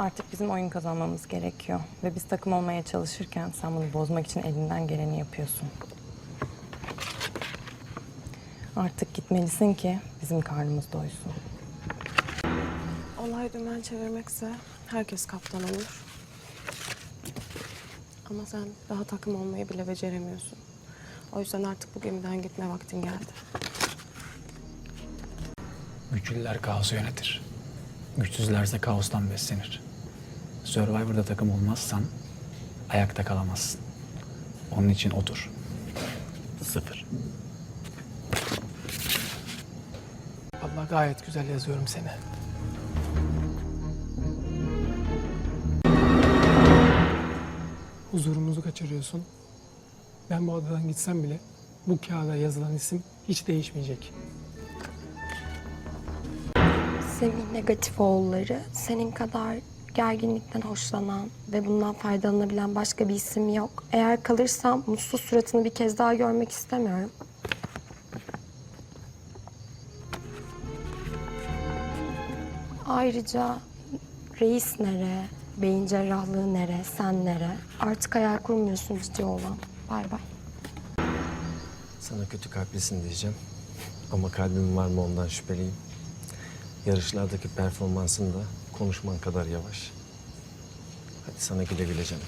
Artık bizim oyun kazanmamız gerekiyor. Ve biz takım olmaya çalışırken sen bunu bozmak için elinden geleni yapıyorsun. Artık gitmelisin ki bizim karnımız doysun. Olay dümen çevirmekse herkes kaptan olur. Ama sen daha takım olmayı bile beceremiyorsun. O yüzden artık bu gemiden gitme vaktin geldi. Güçlüler kaosu yönetir. Güçsüzlerse kaostan beslenir. Survivor'da takım olmazsan ayakta kalamazsın. Onun için otur. Sıfır. Allah gayet güzel yazıyorum seni. Huzurumuzu kaçırıyorsun. Ben bu adadan gitsem bile bu kağıda yazılan isim hiç değişmeyecek. Semih negatif oğulları senin kadar gerginlikten hoşlanan ve bundan faydalanabilen başka bir isim yok. Eğer kalırsam mutsuz suratını bir kez daha görmek istemiyorum. Ayrıca reis nere, beyin cerrahlığı nere, sen nere? Artık hayal kurmuyorsun ciddi olan. Bay bay. Sana kötü kalplisin diyeceğim. Ama kalbim var mı ondan şüpheliyim. Yarışlardaki performansın da konuşman kadar yavaş. Hadi sana güle güle canım.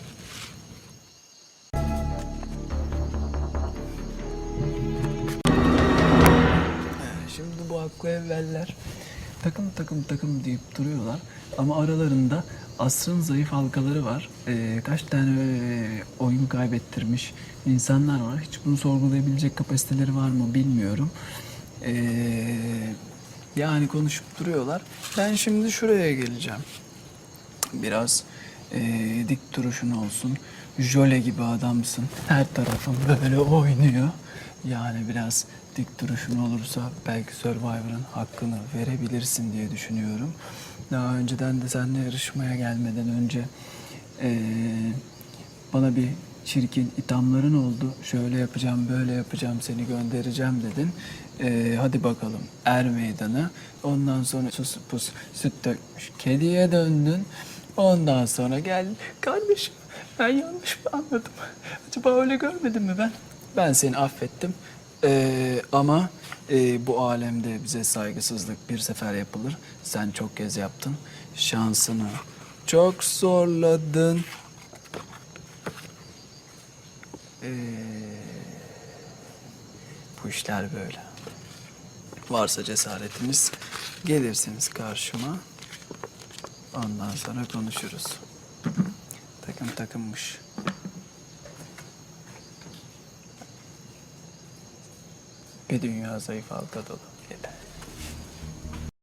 Şimdi bu haklı evveller takım takım takım deyip duruyorlar. Ama aralarında asrın zayıf halkaları var. Ee, kaç tane e, oyun kaybettirmiş insanlar var. Hiç bunu sorgulayabilecek kapasiteleri var mı bilmiyorum. Ee, yani konuşup duruyorlar. Ben şimdi şuraya geleceğim. Biraz e, dik duruşun olsun. Jöle gibi adamsın. Her tarafın böyle oynuyor. Yani biraz dik duruşun olursa belki Survivor'ın hakkını verebilirsin diye düşünüyorum. Daha önceden de seninle yarışmaya gelmeden önce e, bana bir çirkin ithamların oldu. Şöyle yapacağım, böyle yapacağım, seni göndereceğim dedin. E, hadi bakalım er meydanı. Ondan sonra sus pus süt dökmüş kediye döndün. Ondan sonra gel kardeşim ben yanlış mı anladım? Acaba öyle görmedim mi ben? Ben seni affettim. Ee, ama e, bu alemde bize saygısızlık bir sefer yapılır. Sen çok kez yaptın. Şansını çok zorladın. Ee, bu işler böyle. Varsa cesaretiniz gelirsiniz karşıma. Ondan sonra konuşuruz. Takım takımmış. Bir dünya zayıf halka dolu. Yeter.